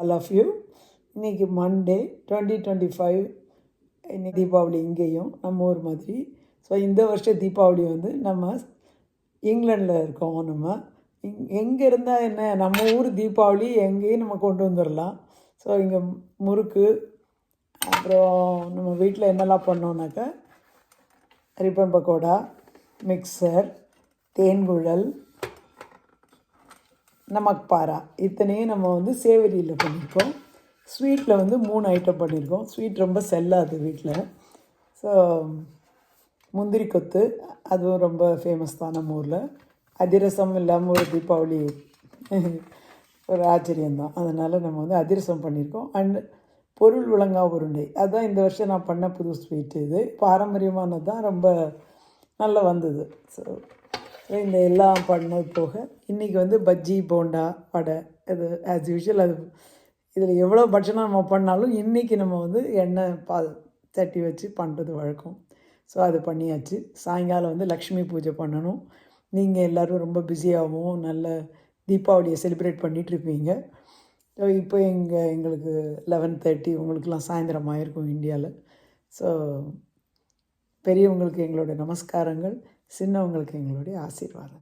All of you இன்றைக்கி Monday twenty twenty five இன்னைக்கு தீபாவளி இங்கேயும் நம்ம ஊர் மாதிரி. ஸோ இந்த வருஷம் தீபாவளி வந்து நம்ம இங்கிலாண்டில் இருக்கோம் நம்ம. இங் எங்கே இருந்தால் என்ன நம்ம ஊர் தீபாவளி எங்கேயும் நம்ம கொண்டு வந்துடலாம் ஸோ இங்கே முறுக்கு அப்புறம் நம்ம வீட்டில் என்னெல்லாம் பண்ணோன்னாக்கா ரிப்பன் பக்கோடா மிக்சர் தேன்குழல் நமக் பாரா. இத்தனையும் நம்ம வந்து சேவரியில் பண்ணியிருக்கோம் ஸ்வீட்டில் வந்து மூணு ஐட்டம் பண்ணியிருக்கோம் ஸ்வீட் ரொம்ப செல்லாது வீட்டில் ஸோ முந்திரி கொத்து அதுவும் ரொம்ப ஃபேமஸ் தான் நம்ம ஊரில். அதிரசம் இல்லாமல் ஒரு தீபாவளி ஒரு ஆச்சரியம்தான் அதனால் நம்ம வந்து அதிரசம் பண்ணியிருக்கோம் அண்ட் பொருள் விளங்கா உருண்டை. அதுதான் இந்த வருஷம் நான் பண்ண புது ஸ்வீட்டு இது. பாரம்பரியமானது தான் ரொம்ப நல்லா வந்தது. ஸோ இந்த எல்லாம் பண்ணது போக இன்றைக்கி வந்து பஜ்ஜி போண்டா வடை இது ஆஸ் யூஷுவல் அது இதில் எவ்வளோ பட்சணம் நம்ம பண்ணாலும் இன்றைக்கி நம்ம வந்து எண்ணெய் பா சட்டி வச்சு பண்ணுறது வழக்கம். ஸோ அது பண்ணியாச்சு. சாயங்காலம் வந்து லக்ஷ்மி பூஜை பண்ணணும். நீங்கள் எல்லோரும் ரொம்ப பிஸியாகவும் நல்ல தீபாவளியை செலிப்ரேட் பண்ணிகிட்ருப்பீங்க ஸோ இப்போ எங்கள் எங்களுக்கு லெவன் தேர்ட்டி உங்களுக்குலாம் சாயந்தரம் இருக்கும் இந்தியாவில் ஸோ பெரியவங்களுக்கு எங்களுடைய நமஸ்காரங்கள் சின்னவங்களுக்கு எங்களுடைய ஆசீர்வாதம்